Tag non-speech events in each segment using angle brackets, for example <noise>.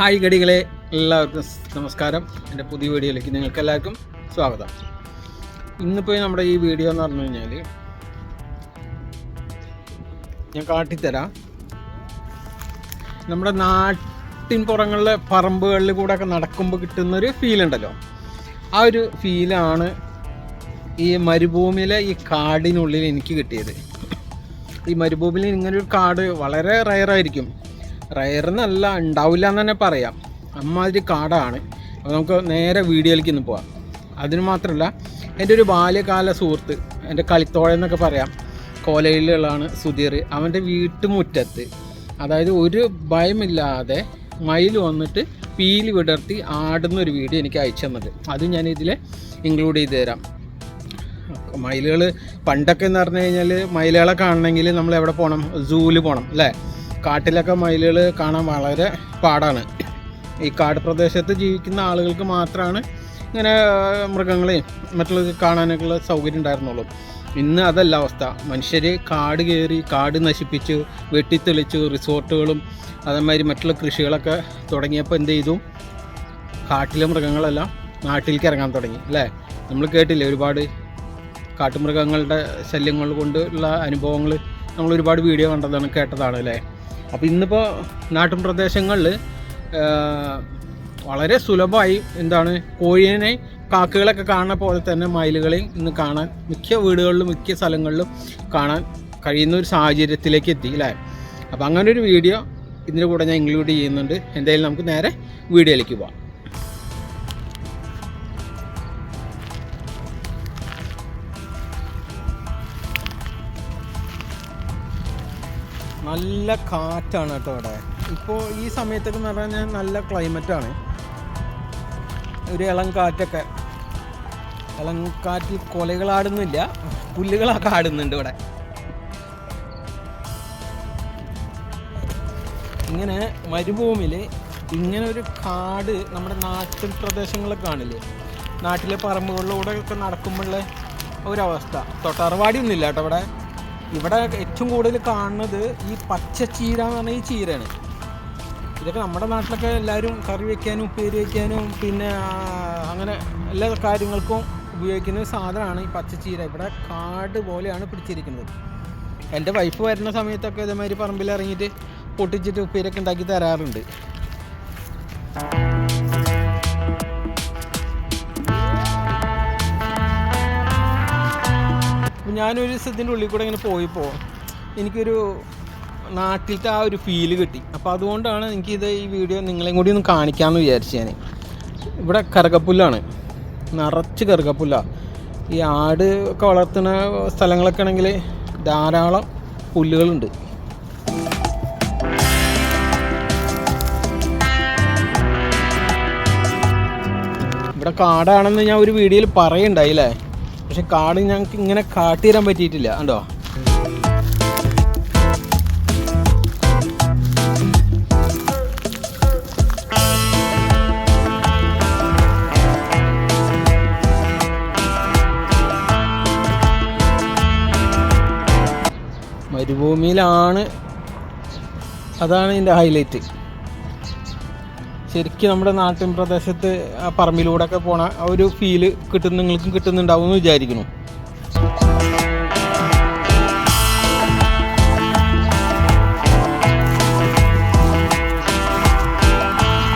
Hi ഗടികളെ എല്ലാവർക്കും നമസ്കാരം. എന്റെ പുതിയ വീഡിയോയിലേക്ക് നിങ്ങൾക്ക് എല്ലാവർക്കും സ്വാഗതം. ഇന്നിപ്പോൾ നമ്മുടെ ഈ വീഡിയോ എന്ന് പറഞ്ഞു കഴിഞ്ഞാൽ ഞാൻ കാട്ടിത്തരാം. നമ്മുടെ നാട്ടിൻ പുറങ്ങളിലെ പറമ്പുകളിൽ കൂടെ ഒക്കെ നടക്കുമ്പോൾ കിട്ടുന്നൊരു ഫീൽ ഉണ്ടല്ലോ. ആ ഒരു ഫീലാണ് ഈ മരുഭൂമിയിലെ ഈ കാടിനുള്ളിൽ എനിക്ക് കിട്ടിയത്. ഈ മരുഭൂമിയിൽ ഇങ്ങനൊരു കാട് വളരെ റയറായിരിക്കും റയർ എന്നല്ല ഉണ്ടാവില്ല എന്ന് തന്നെ പറയാം. അമ്മാതിരി കാടാണ്. അപ്പോൾ നമുക്ക് നേരെ വീഡിയോയിലേക്ക് ഇന്ന് പോവാം. അതിന് മാത്രമല്ല എന്റെ ഒരു ബാല്യകാല സുഹൃത്ത് എന്റെ കളിത്തോഴ എന്നൊക്കെ പറയാം കോലയിലുള്ളതാണ് സുധീർ. അവന്റെ വീട്ടുമുറ്റത്ത് അതായത് ഒരു ഭയമില്ലാതെ മയിൽ വന്നിട്ട് പീലി വിടർത്തി ആടുന്ന ഒരു വീഡിയോ എനിക്ക് അയച്ചു തന്നത്. അത് ഞാൻ ഇതിൽ ഇൻക്ലൂഡ് ചെയ്ത് തരാം. മയിലുകൾ പണ്ടൊക്കെ എന്ന് പറഞ്ഞു കഴിഞ്ഞാൽ മയിലുകളെ കാണണമെങ്കിൽ നമ്മൾ എവിടെ പോകണം സൂവിൽ പോകണം അല്ലേ? കാട്ടിലൊക്കെ മയിലുകൾ കാണാൻ വളരെ പാടാണ്. ഈ കാട് പ്രദേശത്ത് ജീവിക്കുന്ന ആളുകൾക്ക് മാത്രമാണ് ഇങ്ങനെ മൃഗങ്ങളെയും മറ്റുള്ളവർക്ക് കാണാനൊക്കെയുള്ള സൗകര്യം ഉണ്ടായിരുന്നുള്ളൂ. ഇന്ന് അതല്ല അവസ്ഥ. മനുഷ്യർ കാട് കയറി കാട് നശിപ്പിച്ച് വെട്ടിത്തെളിച്ച് റിസോർട്ടുകളും അതേമാതിരി മറ്റുള്ള കൃഷികളൊക്കെ തുടങ്ങിയപ്പോൾ എന്ത് ചെയ്തു? കാട്ടിലെ മൃഗങ്ങളെല്ലാം നാട്ടിലേക്ക് ഇറങ്ങാൻ തുടങ്ങി അല്ലേ? നമ്മൾ കേട്ടില്ലേ ഒരുപാട് കാട്ടുമൃഗങ്ങളുടെ ശല്യങ്ങൾ കൊണ്ടുള്ള അനുഭവങ്ങൾ? നമ്മൾ ഒരുപാട് വീഡിയോ കണ്ടതാണ് കേട്ടതാണ് അല്ലേ? അപ്പോൾ ഇന്നിപ്പോൾ നാട്ടിൻ പ്രദേശങ്ങളിൽ വളരെ സുലഭമായി എന്താണ് കോഴിനെ കാക്കുകളൊക്കെ കാണുന്ന പോലെ തന്നെ മയിലുകളെയും ഇന്ന് കാണാൻ മിക്ക വീടുകളിലും മിക്ക സ്ഥലങ്ങളിലും കാണാൻ കഴിയുന്ന ഒരു സാഹചര്യത്തിലേക്ക് എത്തി അല്ലേ? അപ്പോൾ അങ്ങനെ ഒരു വീഡിയോ ഇതിന്റെ കൂടെ ഞാൻ ഇൻക്ലൂഡ് ചെയ്യുന്നുണ്ട്. എന്തായാലും നമുക്ക് നേരെ വീഡിയോയിലേക്ക് പോവാം. നല്ല കാറ്റാണ് കേട്ടോ ഇവിടെ. ഇപ്പോൾ ഈ സമയത്തൊക്കെ എന്ന് പറഞ്ഞാൽ നല്ല ക്ലൈമറ്റാണ് ഒരു ഇളം കാറ്റൊക്കെ. ഇളം കാറ്റിൽ കൊലകളാടുന്നില്ല. പുല്ലുകളൊക്കെ ആടുന്നുണ്ട് ഇവിടെ. ഇങ്ങനെ മരുഭൂമിയിൽ ഇങ്ങനെ ഒരു കാട് നമ്മുടെ നാട്ടിൻ പ്രദേശങ്ങളൊക്കെ കാണില്ലേ? നാട്ടിലെ പറമ്പുകളിലൂടെ ഒക്കെ നടക്കുമ്പോഴുള്ള ഒരവസ്ഥ. തൊട്ടറവാടി ഒന്നുമില്ല കേട്ടോ ഇവിടെ. ഇവിടെ ഏറ്റവും കൂടുതൽ കാണുന്നത് ഈ പച്ച ചീര എന്ന് പറഞ്ഞ ഈ ചീരയാണ്. ഇതൊക്കെ നമ്മുടെ നാട്ടിലൊക്കെ എല്ലാവരും കറി വയ്ക്കാനും ഉപ്പേരി വയ്ക്കാനും പിന്നെ അങ്ങനെ എല്ലാ കാര്യങ്ങൾക്കും ഉപയോഗിക്കുന്ന സാധനമാണ് ഈ പച്ചച്ചീര ഇവിടെ കാട് പോലെയാണ് പിടിച്ചിരിക്കുന്നത്. എന്റെ വൈഫ് വരുന്ന സമയത്തൊക്കെ ഇതേമാതിരി പറമ്പിൽ ഇറങ്ങിയിട്ട് പൊട്ടിച്ചിട്ട് ഉപ്പേരൊക്കെ ഉണ്ടാക്കി തരാറുണ്ട്. ഞാനൊരു ഇതിന്റെ ഉള്ളിൽ കൂടെ ഇങ്ങനെ പോയപ്പോൾ എനിക്കൊരു നാട്ടിലത്തെ ആ ഒരു ഫീൽ കിട്ടി. അപ്പോൾ അതുകൊണ്ടാണ് എനിക്കിത് ഈ വീഡിയോ നിങ്ങളെയും കൂടി ഒന്ന് കാണിക്കാമെന്ന് വിചാരിച്ചു ഞാൻ ഇവിടെ കറുകപ്പുല്ലാണ്. നിറച്ച് കറുകപ്പുല്ല. ഈ ആട് ഒക്കെ വളർത്തുന്ന സ്ഥലങ്ങളൊക്കെ ആണെങ്കിൽ ധാരാളം പുല്ലുകളുണ്ട്. ഇവിടെ കാടാണെന്ന് ഞാൻ ഒരു വീഡിയോയിൽ പറയുണ്ടായി അല്ലേ പക്ഷെ കാട് ഞങ്ങൾക്ക് ഇങ്ങനെ കാട്ടിത്തരാൻ പറ്റിയിട്ടില്ല കണ്ടോ? മരുഭൂമിയിലാണ്. അതാണ് ഇതിന്റെ ഹൈലൈറ്റ് ശരിക്കും നമ്മുടെ നാട്ടിൻ പ്രദേശത്ത് ആ പറമ്പിലൂടെ ഒക്കെ പോണ ആ ഒരു ഫീൽ കിട്ടുന്ന നിങ്ങൾക്കും കിട്ടുന്നുണ്ടാവും എന്ന് വിചാരിക്കുന്നു.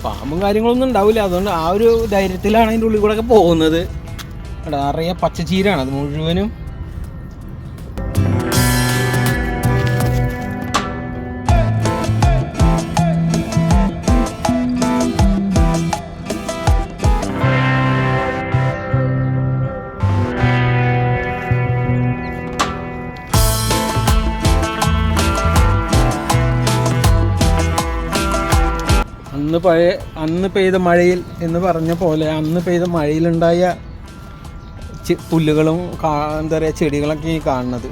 പാമ്പും കാര്യങ്ങളൊന്നും ഉണ്ടാവില്ല. അതുകൊണ്ട് ആ ഒരു ധൈര്യത്തിലാണ് അതിന്റെ ഉള്ളിൽ കൂടെ ഒക്കെ പോകുന്നത്. നിറയെ പച്ചച്ചീരാണ്. അത് മുഴുവനും അന്ന് പഴയ അന്ന് പെയ്ത മഴയിൽ എന്ന് പറഞ്ഞ പോലെ അന്ന് പെയ്ത മഴയിലുണ്ടായ പുല്ലുകളും എന്താ പറയുക ചെടികളൊക്കെ ഈ കാണുന്നത്.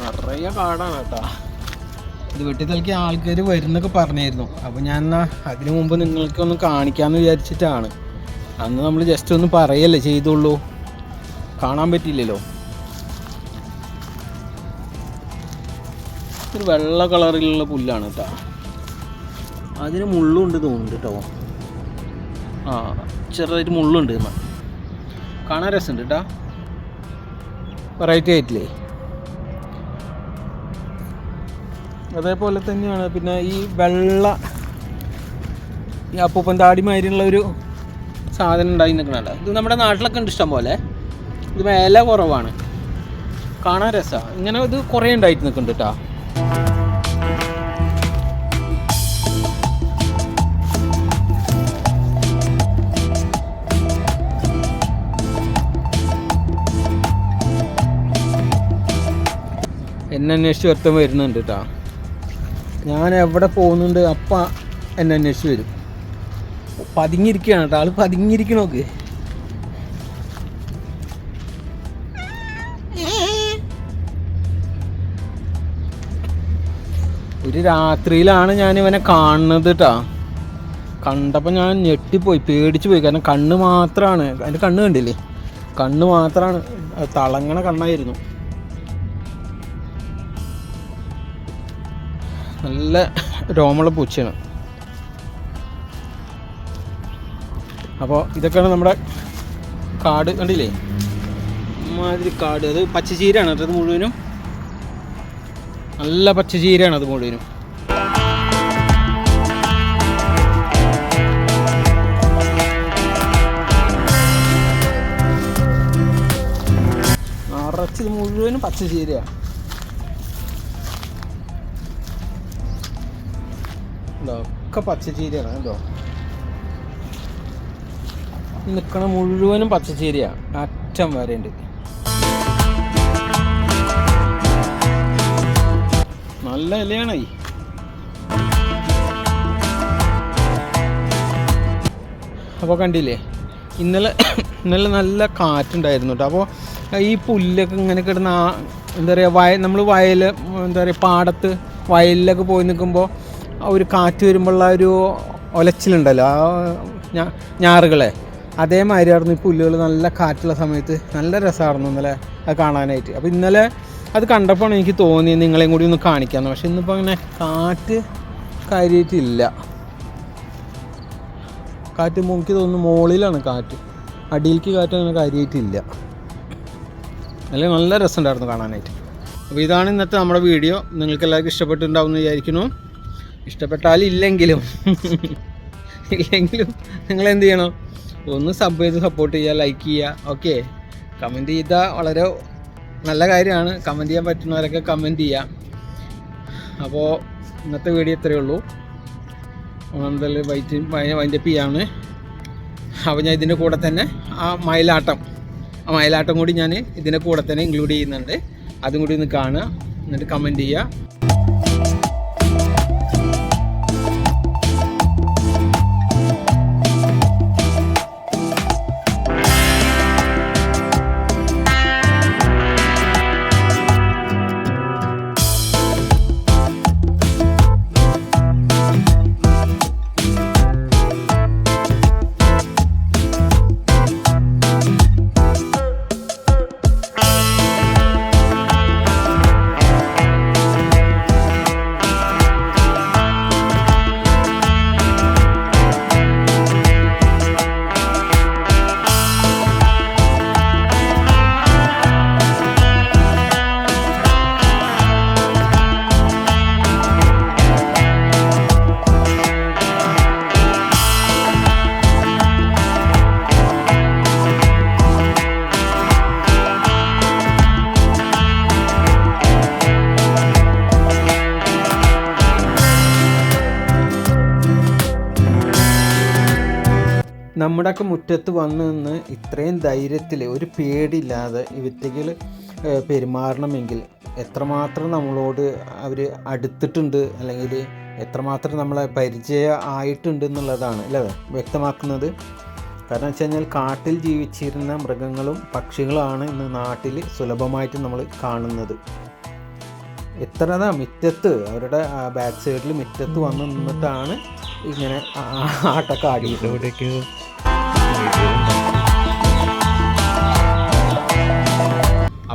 നിറയെ കാടാണ് കേട്ടോ. ഇത് വെട്ടി തലക്കി ആൾക്കാർ വരുന്നൊക്കെ പറഞ്ഞായിരുന്നു. അപ്പോൾ ഞാൻ എന്നാൽ അതിനു മുമ്പ് നിങ്ങൾക്കൊന്ന് കാണിക്കാമെന്ന് വിചാരിച്ചിട്ടാണ്. അന്ന് നമ്മൾ ജസ്റ്റ് ഒന്ന് പറയല്ലേ ചെയ്തുള്ളൂ. കാണാൻ പറ്റില്ലല്ലോ ഒരു വെള്ള കളറിലുള്ള പുല്ലാണ് കേട്ടോ. അതിന് മുള്ളുണ്ട് തോന്നുന്നുണ്ട് കേട്ടോ. ആ ചെറുതായിട്ട് മുള്ളുണ്ട് എന്നാ. കാണാൻ രസമുണ്ട് കേട്ടോ. വെറൈറ്റി ആയിട്ടില്ലേ? അതേപോലെ തന്നെയാണ് പിന്നെ ഈ വെള്ള ഈ അപ്പൂപ്പൻ താടിമാതിരിയുള്ള ഒരു സാധനം ഉണ്ടായി നിൽക്കണല്ലോ ഇത് നമ്മുടെ നാട്ടിലൊക്കെ ഉണ്ട് ഇഷ്ടം പോലെ. ഇത് വില കുറവാണ്. കാണാൻ രസമാണ് ഇങ്ങനെ ഇത് കുറേ ഉണ്ടായിട്ട് നിൽക്കുന്നുണ്ട് കേട്ടോ. എന്നെ അന്വേഷിച്ച് ഒരുത്തം വരുന്നുണ്ട് കേട്ടോ ഞാൻ എവിടെ പോകുന്നുണ്ട് അപ്പ എന്നെ അന്വേഷിച്ച് വരും. പതുങ്ങിയിരിക്കുകയാണ് കേട്ടോ ആൾ പതുങ്ങിയിരിക്കണോക്ക് ഒരു രാത്രിയിലാണ് ഞാൻ ഇവനെ കാണുന്നത് കേട്ടാ കണ്ടപ്പോൾ ഞാൻ ഞെട്ടിപ്പോയി പേടിച്ചു പോയി കാരണം കണ്ണ് മാത്രമാണ് അതിന്റെ കണ്ണ് കണ്ടില്ലേ? കണ്ണ് മാത്രമാണ് തളങ്ങണ കണ്ണായിരുന്നു. നല്ല രോമുള്ള പൂച്ചയാണ്. അപ്പോൾ ഇതൊക്കെയാണ് നമ്മുടെ കാട് കണ്ടില്ലേ? മാതിരി കാട്. അത് പച്ചച്ചീരാണ് അത് മുഴുവനും. നല്ല പച്ചചീരയാണ് അത് മുഴുവനും. നിറച്ചത് മുഴുവനും പച്ചചീരയാണ് ഒക്കെ പച്ചച്ചീരയാണ് കേട്ടോ. നിൽക്കണ മുഴുവനും പച്ചച്ചീരയാണ് അറ്റം വരെ ഉണ്ട് നല്ല ഇലയാണ്. അപ്പോൾ കണ്ടില്ലേ ഇന്നലെ <coughs> ഇന്നലെ നല്ല കാറ്റുണ്ടായിരുന്നു കേട്ടോ അപ്പോൾ ഈ പുല്ലൊക്കെ ഇങ്ങനെ കിടന്ന ആ എന്താ പറയുക വയ നമ്മൾ വയൽ എന്താ പറയുക പാടത്ത് വയലിലൊക്കെ പോയി നിൽക്കുമ്പോൾ ഒരു കാറ്റ് വരുമ്പോഴുള്ള ഒരു ഒലച്ചിലുണ്ടല്ലോ ആ ഞാറുകളെ ഞാറുകളെ. അതേമാതിരിയായിരുന്നു ഈ പുല്ലുകൾ നല്ല കാറ്റുള്ള സമയത്ത്. നല്ല രസമായിരുന്നു ഇന്നലെ അത് കാണാനായിട്ട്. അപ്പോൾ ഇന്നലെ അത് കണ്ടപ്പോൾ എനിക്ക് തോന്നി നിങ്ങളെയും കൂടി ഒന്ന് കാണിക്കാമെന്ന് പക്ഷെ ഇന്നിപ്പോൾ അങ്ങനെ കാറ്റ് കാര്യമായിട്ടില്ല കാറ്റ് എനിക്ക് തോന്നുന്നു മുകളിലാണ് കാറ്റ്. അടിയിലേക്ക് കാറ്റ് അങ്ങനെ കാര്യമായിട്ടില്ല അല്ലെങ്കിൽ നല്ല രസമുണ്ടായിരുന്നു കാണാനായിട്ട്. അപ്പോൾ ഇതാണ് ഇന്നത്തെ നമ്മുടെ വീഡിയോ. നിങ്ങൾക്ക് എല്ലാവർക്കും ഇഷ്ടപ്പെട്ടിട്ടുണ്ടാവും എന്ന് വിചാരിക്കുന്നു. ഇഷ്ടപ്പെട്ടാൽ ഇല്ലെങ്കിലും. <laughs> ഇല്ലെങ്കിലും നിങ്ങൾ എന്ത് ചെയ്യണം? ഒന്ന് സബ് ചെയ്ത് സപ്പോർട്ട് ചെയ്യുക ലൈക്ക് ചെയ്യുക. ഓക്കെ കമന്റ് ചെയ്താൽ വളരെ നല്ല കാര്യമാണ്. കമന്റ് ചെയ്യാൻ പറ്റുന്നവരൊക്കെ കമന്റ് ചെയ്യാം. അപ്പോൾ ഇന്നത്തെ വീഡിയോ ഇത്രയേ ഉള്ളൂ. എന്തായാലും വൈറ്റ് വൈൻഡപ്പ് ചെയ്യാണ്. അപ്പോൾ ഞാൻ ഇതിന്റെ കൂടെ തന്നെ ആ മയിലാട്ടം ആ മയിലാട്ടം കൂടി ഞാൻ ഇതിന്റെ കൂടെ തന്നെ ഇൻക്ലൂഡ് ചെയ്യുന്നുണ്ട്. അതും കൂടി ഒന്ന് കാണുക എന്നിട്ട് കമന്റ് ചെയ്യുക. നമ്മുടെയൊക്കെ മുറ്റത്ത് വന്നു നിന്ന് ഇത്രയും ധൈര്യത്തിൽ ഒരു പേടിയില്ലാതെ ഇവറ്റകൾ വിറ്റകൾ പെരുമാറണമെങ്കിൽ എത്രമാത്രം നമ്മളോട് അവർ അടുത്തിട്ടുണ്ട് അല്ലെങ്കിൽ എത്രമാത്രം നമ്മളെ പരിചയം ആയിട്ടുണ്ട് എന്നുള്ളതാണ് അല്ലേ വ്യക്തമാക്കുന്നത്. കാരണം വെച്ച് കഴിഞ്ഞാൽ കാട്ടിൽ ജീവിച്ചിരുന്ന മൃഗങ്ങളും പക്ഷികളുമാണ് ഇന്ന് നാട്ടിൽ സുലഭമായിട്ട് നമ്മൾ കാണുന്നത്. എത്രതാ മിറ്റത്ത് അവരുടെ ബാക്ക് സൈഡിൽ മിറ്റത്ത് വന്ന് നിന്നിട്ടാണ് ഇങ്ങനെ ആ-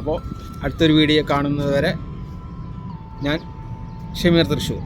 അപ്പോൾ അടുത്തൊരു വീഡിയോ കാണുന്നതുവരെ ഞാൻ ഷമീർ തൃശ്ശൂർ.